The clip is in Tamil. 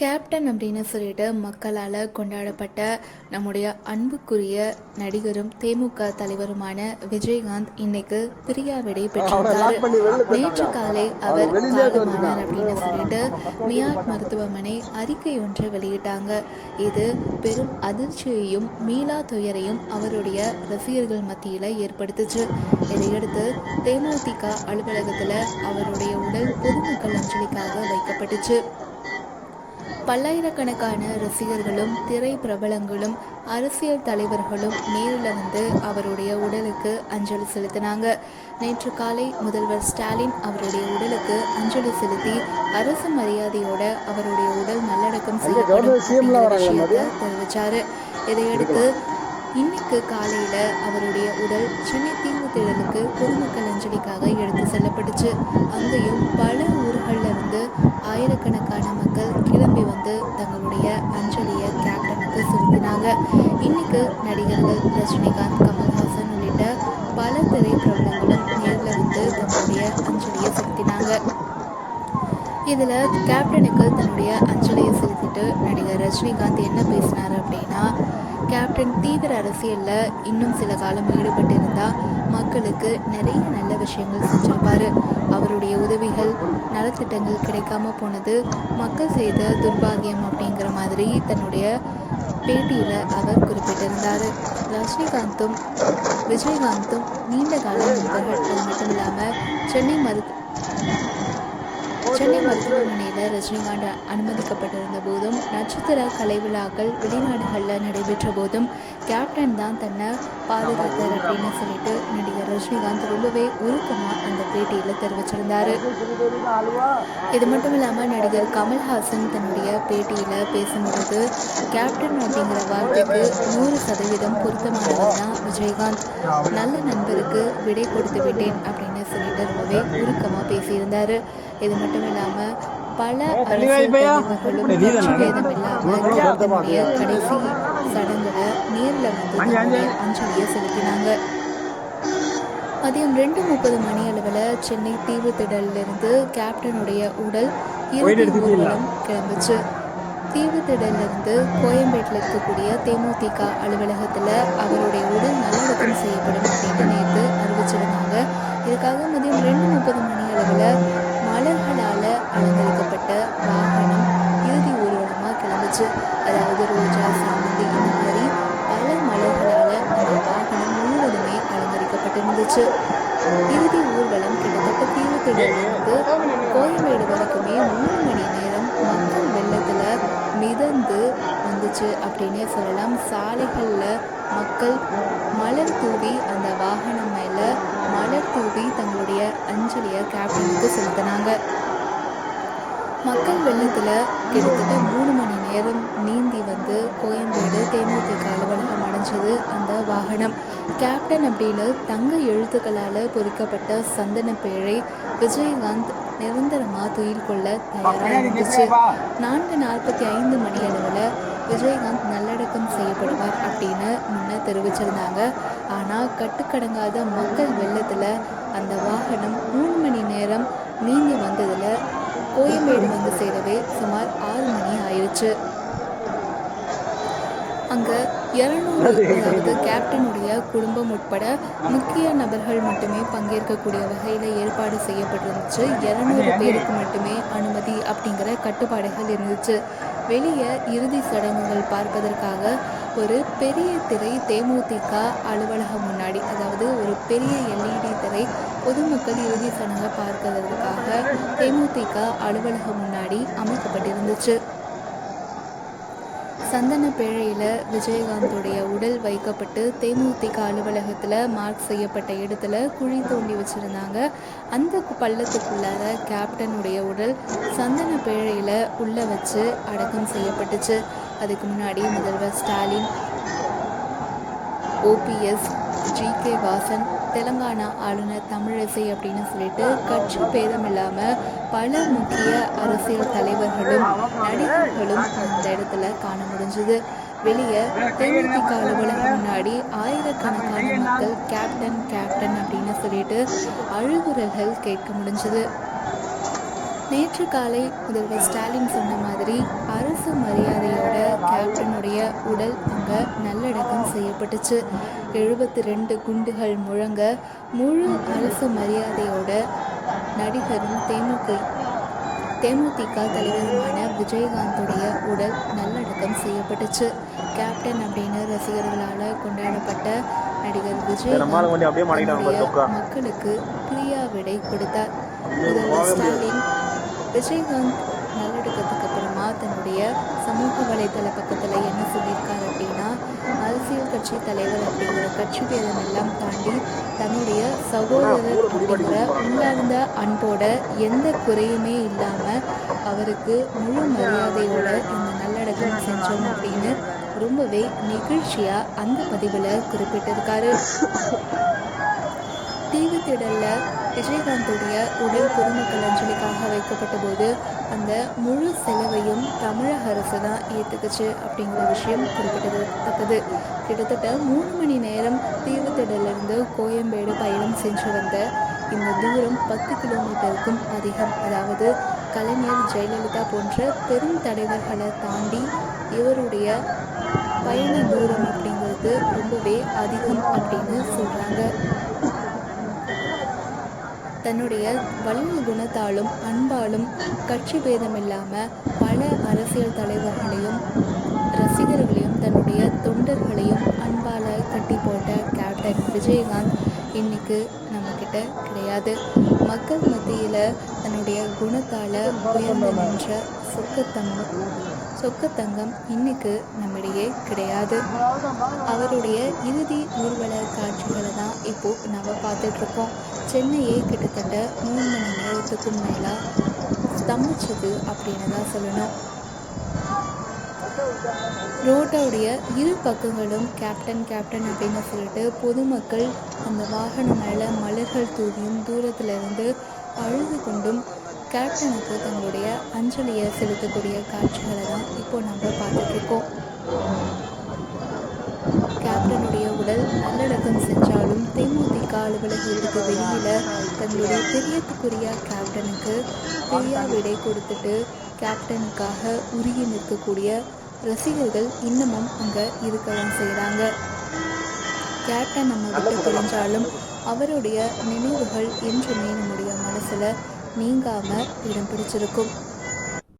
கேப்டன் அப்படின்னு சொல்லிட்டு மக்களால் கொண்டாடப்பட்ட நம்முடைய அன்புக்குரிய நடிகரும் தேமுக தலைவருமான விஜயகாந்த் இன்னைக்கு பிரியா விடை பெற்றிருக்காரு. நேற்று காலை அவர் காலமானார் அப்படின்னு சொல்லிட்டு மியாட் மருத்துவமனை அறிக்கை ஒன்று வெளியிட்டாங்க. இது பெரும் அதிர்ச்சியையும் மீளா துயரையும் அவருடைய ரசிகர்கள் மத்தியில் ஏற்படுத்துச்சு. இதையடுத்து தேமுதிக அலுவலகத்தில் அவருடைய உடல் பொதுமக்கள் அஞ்சலிக்காக வைக்கப்பட்டுச்சு. பல்லாயிரக்கணக்கான ரசிகர்களும் திரை பிரபலங்களும் அரசியல் தலைவர்களும் நேரில் வந்து அவருடைய உடலுக்கு அஞ்சலி செலுத்தினாங்க. நேற்று காலை முதல்வர் ஸ்டாலின் அவருடைய உடலுக்கு அஞ்சலி செலுத்தி அரசு மரியாதையோட அவருடைய உடல் நல்லடக்கம் செய்யப்படும் தெரிவிச்சாரு. இதையடுத்து இன்னைக்கு காலையில அவருடைய உடல் சென்னை தீவுத்திடலுக்கு பொதுமக்கள் அஞ்சலிக்காக எடுத்து செல்லப்பட்டுச்சு. அங்கேயும் பல ஊர்களில் இருந்து ஆயிரக்கணக்கான மக்கள் கிளம்பி வந்து தங்களுடைய அஞ்சலியை கேப்டனுக்கு செலுத்தினாங்க. இன்னைக்கு நடிகர்கள் ரஜினிகாந்த் கமல்ஹாசன் உள்ளிட்ட பல திரைப்பிரபலங்களும் நேரில் வந்து தங்களுடைய அஞ்சலியை செலுத்தினாங்க. இதில் கேப்டனுக்கு தன்னுடைய அஞ்சலியை செலுத்திட்டு நடிகர் ரஜினிகாந்த் என்ன பேசினார் அப்படின்னா கேப்டன் தீவிர அரசியலில் இன்னும் சில காலம் ஈடுபட்டிருந்தால் மக்களுக்கு நிறைய நல்ல விஷயங்கள் செஞ்சிருப்பார். அவருடைய நலத்திட்டங்கள் கிடைக்காம போனது மக்கள் செய்த துர்பாகியம் அப்படிங்கிற மாதிரி தன்னுடைய பேட்டியில் அவர் குறிப்பிட்டிருந்தார். ரஜினிகாந்தும் விஜயகாந்தும் நீண்ட கால நண்பர்கள் அது மட்டும் இல்லாமல் சென்னை மருத்து சென்னை மருத்துவமனையில் ரஜினிகாந்த் அனுமதிக்கப்பட்டிருந்த போதும் நட்சத்திர கலை விழாக்கள் வெளிநாடுகளில் நடைபெற்ற போதும் கேப்டன் தான் தன்னை பாதுகாத்தார் அப்படின்னு சொல்லிட்டு நடிகர் ரஜினிகாந்த் ரொம்பவே உருக்கமாக அந்த பேட்டியில் தெரிவிச்சிருந்தார். இது மட்டும் இல்லாமல் நடிகர் கமல்ஹாசன் தன்னுடைய பேட்டியில் பேசும்போது கேப்டன் அப்படிங்கிற வார்த்தைக்கு நூறு சதவீதம் பொருத்தமானவர் தான் விஜயகாந்த். நல்ல நண்பருக்கு விடை கொடுத்து விட்டேன் அப்படின்னு ரொம்பவே உருக்கமாக பேசியிருந்தார். இது மட்டும் இல்லாமல் பல அரசியல் கட்சி சடங்குல நேரில் வந்து அஞ்சலியை செலுத்தினாங்க. மதியம் ரெண்டு முப்பது மணி அளவில் சென்னை தீவுத்திடலிருந்து கேப்டனுடைய உடல் இறுதி ஊர்வலம் கிளம்புச்சு. தீவுத்திடலிருந்து கோயம்பேட்டில் இருக்கக்கூடிய தேமுதிக அலுவலகத்தில் அவருடைய உடல் நல்லடக்கம் செய்யப்படும் அப்படின்னு நேற்று அறிவிச்சிருந்தாங்க. இதுக்காக மதியம் ரெண்டு முப்பது மணி அளவில் மலர்களால் அலங்கரிக்கப்பட்ட வாகனம் இறுதி ஊர்வலமாக கிளம்பிச்சு. அதாவது ரோஜா சாமந்தி இந்த மாதிரி பல மலர்களால் அந்த வாகனம் முழுவதுமே அலங்கரிக்கப்பட்டிருந்துச்சு. இறுதி ஊர்வலம் கிட்டத்தட்ட தீவுத்திடலிருந்து கோயம்பேடு வரைக்குமே மூணு மணி நேரம் மக்கள் வெள்ளத்தில் மிதந்து வந்துச்சு அப்படின்னே சொல்லலாம். சாலைகளில் மக்கள் மலர் தூவி அந்த வாகனம் மேலே மலர் தங்களுடைய அஞ்சலியை கேப்டனுக்கு செலுத்தினாங்க. மக்கள் வெள்ளத்தில் கிட்டத்தட்ட மூணு மணி நேரம் நீந்தி வந்து கோயம்பேடு தேமுதிக அலுவலகம் அடைஞ்சது அந்த வாகனம். கேப்டன் அப்படின்னு தங்க எழுத்துக்களால் பொறிக்கப்பட்ட சந்தன பேழை விஜயகாந்த் நிரந்தரமாக துயில் கொள்ள தயாராக இருந்துச்சு. நான்கு நாற்பத்தி ஐந்து மணி அளவில் விஜயகாந்த் நல்லடக்கம் செய்யப்படுவார் அப்படின்னு முன்ன தெரிவிச்சிருந்தாங்க. ஆனால் கட்டுக்கடங்காத மக்கள் வெள்ளத்தில் அந்த வாகனம் மூணு மணி நேரம் நீந்தி வந்ததில் கோயம்பேடு வந்து சேரவே சுமார் ஆறு மணி ஆயிடுச்சு அங்கே இரநூறு அதாவது கேப்டனுடைய குடும்பம் உட்பட முக்கிய நபர்கள் மட்டுமே பங்கேற்கக்கூடிய வகையில் ஏற்பாடு செய்யப்பட்டிருந்துச்சு. இரநூறு பேருக்கு மட்டுமே அனுமதி அப்படிங்கிற கட்டுப்பாடுகள் இருந்துச்சு. வெளியே இறுதி சடங்குகள் பார்ப்பதற்காக ஒரு பெரிய திரை தேமுதிக அலுவலகம் முன்னாடி அதாவது ஒரு பெரிய எல்இடி திரை பொதுமக்கள் இறுதி சடங்கை பார்க்கிறதுக்காக தேமுதிக அலுவலகம் முன்னாடி அமைக்கப்பட்டிருந்துச்சு. சந்தன பேழையில் விஜயகாந்தோடைய உடல் வைக்கப்பட்டு தேமுதிக அலுவலகத்தில் மார்க் செய்யப்பட்ட இடத்துல குழி தோண்டி வச்சுருந்தாங்க. அந்த பள்ளத்துக்குள்ளாத பள்ளத்துக்குள்ளார கேப்டனுடைய உடல் சந்தன பேழையில் உள்ளே வச்சு அடக்கம் செய்யப்பட்டுச்சு. அதுக்கு முன்னாடி முதல்வர் Stalin OPS G K Vasan Telangana ஆளுநர் தமிழிசை அப்படின்னு சொல்லிட்டு கட்சி பேதம் இல்லாமல் பல முக்கிய அரசியல் தலைவர்களும் நடிகர்களும் அந்த இடத்துல காண முடிஞ்சது. வெளியே தேமுதிக அலுவலகம் முன்னாடி ஆயிரக்கணக்கான மக்கள் கேப்டன் கேப்டன் அப்படின்னு சொல்லிட்டு அழுகுரல்கள் கேட்க முடிஞ்சது. நேற்று காலை முதல்வர் ஸ்டாலின் சொன்ன மாதிரி அரசு மரியாதையோட கேப்டனுடைய உடல் அங்கே நல்லடக்கம் செய்யப்பட்டுச்சு. எழுபத்தி ரெண்டு குண்டுகள் முழங்க முழு அரசு மரியாதையோட நடிகரும் தேமுக தேமுதிக தலைவருமான விஜயகாந்துடைய உடல் நல்லடக்கம் செய்யப்பட்டுச்சு. கேப்டன் அப்படின்னு ரசிகர்களால் கொண்டாடப்பட்ட நடிகர் விஜயகாந்த். மக்களுக்கு பிரியா விடை கொடுத்தார். முதல்வர் ஸ்டாலின் விஜயகாந்த் நல்லெடுக்கிறதுக்கு அப்புறமா தன்னுடைய சமூக வலைதள பக்கத்தில் என்ன சொல்லியிருக்காரு அப்படின்னா அரசியல் கட்சி தலைவர் அப்படிங்கிற கட்சி பேதம் எல்லாம் தாண்டி தன்னுடைய சகோதரர் அப்படிங்கிற உள்ளார்ந்த அன்போட எந்த குறையுமே இல்லாமல் அவருக்கு முழு மரியாதையோட இந்த நல்லடக்கம் செஞ்சோம் அப்படின்னு ரொம்பவே நெகிழ்ச்சியாக அந்த பதிவில் குறிப்பிட்டிருக்காரு. தீவு திடலில் விஜயகாந்துடைய உடல் பொதுமக்கள் அஞ்சலிக்காக வைக்கப்பட்ட போது அந்த முழு செலவையும் தமிழக அரசு தான் ஏற்றுக்குச்சு அப்படிங்கிற விஷயம் குறிப்பிடத்தக்கது. கிட்டத்தட்ட மூணு மணி நேரம் தீவு திடலிருந்து கோயம்பேடு பயணம் சென்று வந்த இந்த தூரம் பத்து கிலோமீட்டருக்கும் அதிகம். அதாவது கலைஞர் ஜெயலலிதா போன்ற பெரும் தலைவர்களை தாண்டி இவருடைய பயண தூரம் அப்படிங்கிறது ரொம்பவே அதிகம் அப்படின்னு சொல்கிறாங்க தன்னுடைய வலிமை குணத்தாலும் அன்பாலும் கட்சி பேதம் இல்லாமல் பல அரசியல் தலைவர்களையும் ரசிகர்களையும் தன்னுடைய தொண்டர்களையும் அன்பால் கட்டி போட்ட கேப்டன் விஜயகாந்த் இன்னைக்கு நம்மக்கிட்ட கிடையாது. மக்கள் மத்தியில் தன்னுடைய குணத்தால் உயர்ந்து நின்ற சொக்கத்தங்கம் சொக்கத்தங்கம் இன்னைக்கு நம்மிடையே கிடையாது. அவருடைய இறுதி ஊர்வல காட்சிகளை தான் இப்போ நம்ம பார்த்துட்ருக்கோம் சென்னையே கிட்டத்தட்ட மூணு மணி நேரத்துக்கும் மேலே ஸ்தம்பிச்சது அப்படின்னு தான் சொல்லணும். ரோட்டோடைய இரு பக்கங்களும் கேப்டன் கேப்டன் அப்படின்னு சொல்லிட்டு பொதுமக்கள் அந்த வாகனம் மேலே மலர்கள் தூவியும் தூரத்துல இருந்து அழுது கொண்டும் கேப்டனுக்கு தங்களுடைய அஞ்சலியை செலுத்தக்கூடிய காட்சிகளை தான் இப்போ நம்ம பார்த்துட்ருக்கோம். கேப்டனுடைய உடல் நல்லடக்கம் செஞ்சாலும் தேமுதிக அலுவலகத்துக்கு வெளியில் தங்களுடைய பெரியத்துக்குரிய கேப்டனுக்கு பெரியா விடை கொடுத்துட்டு கேப்டனுக்காக உருகி நிற்கக்கூடிய ரசிகர்கள் இன்னமும் அங்கே இருக்கலாம் செய்கிறாங்க கேப்டன் நம்ம விட்டு தெரிஞ்சாலும் அவருடைய நினைவுகள் என்றுமே நம்முடைய மனசில் நீங்காமல் இடம் பிடிச்சிருக்கும்.